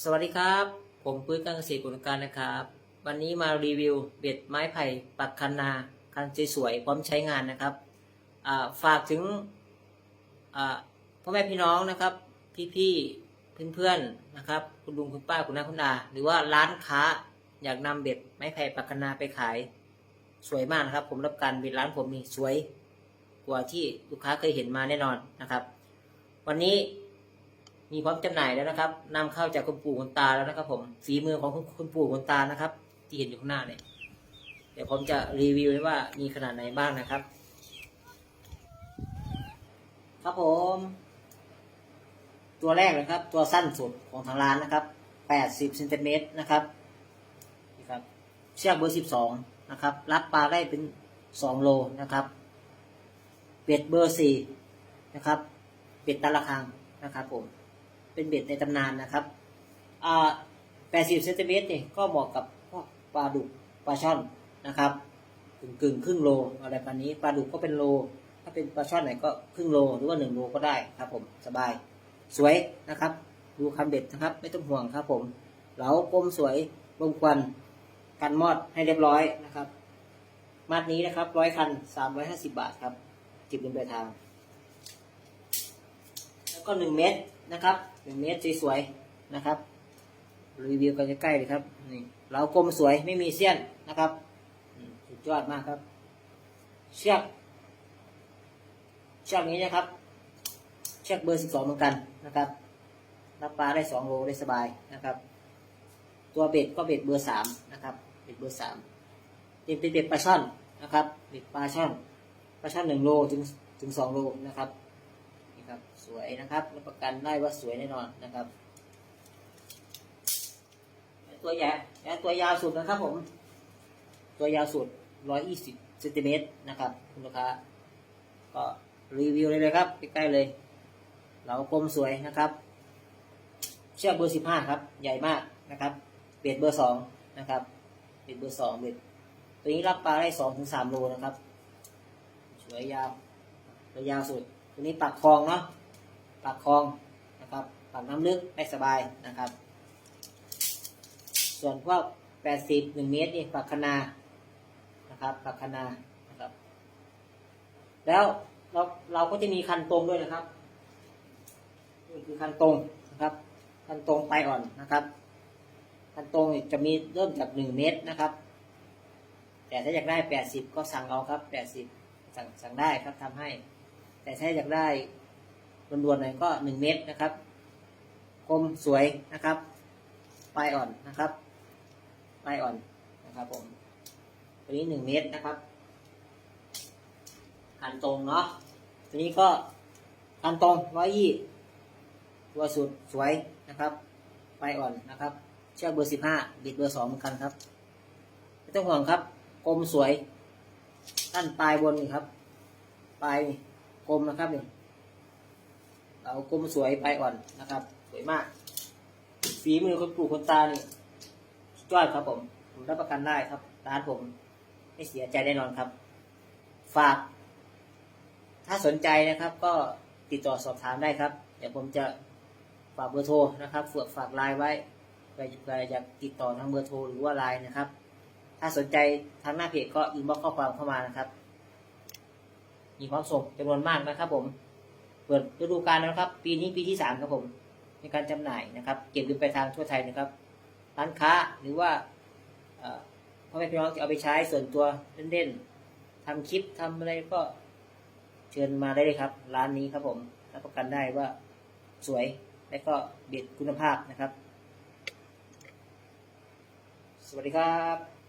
สวัสดีครับ ผมปื้นการเกษตรกุลการนะครับ วันนี้มารีวิวเบ็ดไม้ไผ่ปักคันนาคันสวยๆพร้อมใช้งานนะครับฝากถึงพ่อแม่พี่น้องนะครับ พี่ๆเพื่อนๆนะครับ คุณลุงคุณป้าคุณน้าคุณอาหรือว่าร้านค้าอยากนำเบ็ดไม้ไผ่ปักคันนาไปขาย สวยมากนะครับ ผมรับการเบ็ดร้านผมนี่สวย กว่าที่ลูกค้าเคยเห็นมาแน่นอนนะครับ วันนี้ มีพร้อมจำหน่ายแล้วนะครับนำเข้าจากคุณปู่คุณตาแล้วนะครับ ผมฝีมือของคุณคุณปู่คุณตานะครับ ที่เห็นอยู่ข้างหน้าเนี่ยเดี๋ยวผมจะรีวิวให้ว่ามีขนาดไหนบ้างนะครับ ครับผม ตัวแรกนะครับ ตัวสั้นสุดของทางร้านนะครับ80เซนติเมตรนะครับนี่ครับเชือกเบอร์ 12 นะครับ รับปลาได้เป็น 2 โลนะครับเป็ดเบอร์ 4 นะครับเป็ดตะละคังนะครับผม เป็นเบ็ดในตำนานนะครับอ่า80เซนติเมตรเนี่ยก็เหมาะกับพวกปลาดุกปลาช่อนนะครับกึ่งกึ่งครึ่งโลอะไรประมาณนี้ปลาดุกก็เป็นโล ถ้าเป็นปลาช่อนไหนก็ครึ่งโลหรือว่าหนึ่งโลก็ได้ครับผมสบายสวยนะครับ ดูคันเบ็ดนะครับไม่ต้องห่วงครับผมเหลากลมสวยลมควันกันมอดให้เรียบร้อยนะครับ มาดนี้นะครับร้อยคันสามร้อยห้าสิบบาทครับจิบเงินปลายทาง แล้วก็หนึ่งเมตร นะครับหนึ่งเมตรสวยๆนะครับ รีวิวกันใกล้ๆเลยครับนี่เรากลมสวยไม่มีเสี้ยนนะครับสุดยอดมากครับ เชือกเชือกนี้นะครับ เชือกเบอร์สิบสองเหมือนกันนะครับรับปลาได้สองโลได้สบายนะครับ ตัวเบ็ดก็เบ็ดเบอร์สามนะครับเบ็ดเบอร์สามเป็นเป็นเบ็ดปลาช่อนนะครับเบ็ดปลาช่อนปลาช่อนหนึ่งโลถึงถึงสองโลนะครับ นี่ครับ สวยนะครับรับประกันได้ว่าสวยแน่นอนนะครับ ตัวใหญ่ตัวยาวสุดนะครับผม ตัวยาวสุด 120เซนติเมตรนะครับคุณลูกค้าก็รีวิวเลยเลยครับใกล้ๆเลย เรากลมสวยนะครับ เชือกเบอร์ 15 ครับ ใหญ่มากนะครับเบ็ดเบอร์ 2 นะครับเบ็ดเบอร์ 2เบ็ดตัวนี้รับปลาได้2ถึง3โลนะครับ สวยยาวตัวยาวสุด ตัวนี้ปากคลองเนาะปากคลองนะครับปากน้ำลึกได้สบายนะครับ ส่วนพวก80 1เมตรนี่ปากคนานะครับปากคนานะครับ แล้วเราเราก็จะมีคันตรงด้วยนะครับนี่คือคันตรงนะครับคันตรงไปอ่อนนะครับคันตรงจะมีเริ่มจาก1เมตรนะครับ แต่ถ้าอยากได้80ก็สั่งเอาครับ80สั่งสั่งได้ครับทำให้ แต่ถ้าอยากได้รวนๆหน่อยก็1เมตรนะครับคมสวยนะครับปลายอ่อนนะครับปลายอ่อนนะครับผมตัวนี้1เมตรนะครับคันตรงเนาะตัวนี้ก็คันตรงร้อยยี่ตัวสุดสวยนะครับปลายอ่อนนะครับ เชือกเบอร์สิบห้าบิดเบอร์สองเหมือนกันครับไม่ต้องห่วงครับกลมสวยด้านปลายบนนี่ครับ ปลาย กลมนะครับเนี่ยเรากลมสวยไปอ่อนนะครับ สวยมาก ฝีมือคนปลูกคนตาเนี่สุดยอดครับผม ผมรับประกันได้ครับ ร้านผม ไม่เสียใจแน่นอนครับ ฝาก ถ้าสนใจนะครับ ก็ติดต่อสอบถามได้ครับ เดี๋ยวผมจะฝากเบอร์โทรนะครับฝากฝากไลน์ไว้ใครใครอยากติดต่อทางเบอร์โทรหรือว่าไลน์นะครับ ถ้าสนใจทางหน้าเพจก็อินบ็อกข้อความเข้ามานะครับ มีความส่งจำนวนมากนะครับ ผม เปิดฤดูกาลแล้วนะครับ ปีนี้ปีที่สามครับผม ในการจำหน่ายนะครับ เก็บเงินไปทางทั่วไทยนะครับ ร้านค้าหรือว่าพ่อแม่พี่น้องจะเอาไปใช้ส่วนตัวเล่นๆทำคลิปทำอะไรก็เชิญมาได้เลยครับ ร้านนี้ครับผมรับประกันได้ว่าสวยและก็เบ็ดคุณภาพนะครับ สวัสดีครับ